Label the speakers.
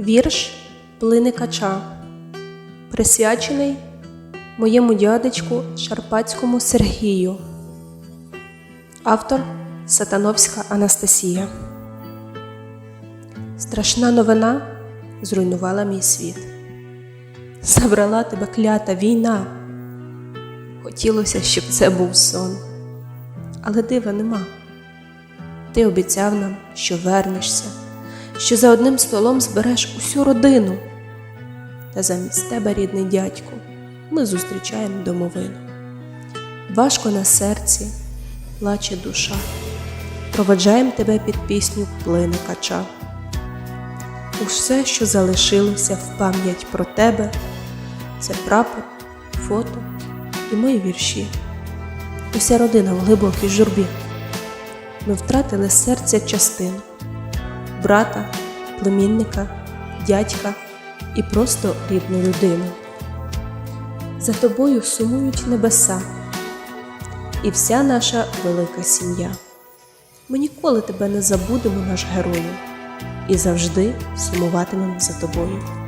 Speaker 1: Вірш Плини Кача, присвячений моєму дядечку Шарпацькому Сергію. Автор Сатановська Анастасія. Страшна новина зруйнувала мій світ. Забрала тебе клята війна. Хотілося, щоб це був сон, але дива нема. Ти обіцяв нам, що вернешся, що за одним столом збереш усю родину. Та замість тебе, рідний дядьку, ми зустрічаємо домовину. Важко на серці, плаче душа, проведжаємо тебе під пісню плине кача. Усе, що залишилося в пам'ять про тебе, це прапор, фото і мої вірші. Уся родина в глибокій журбі. Ми втратили серця частину брата, племінника, дядька і просто рідну людину. За тобою сумують небеса і вся наша велика сім'я. Ми ніколи тебе не забудемо, наш герою, і завжди сумуватимемо за тобою.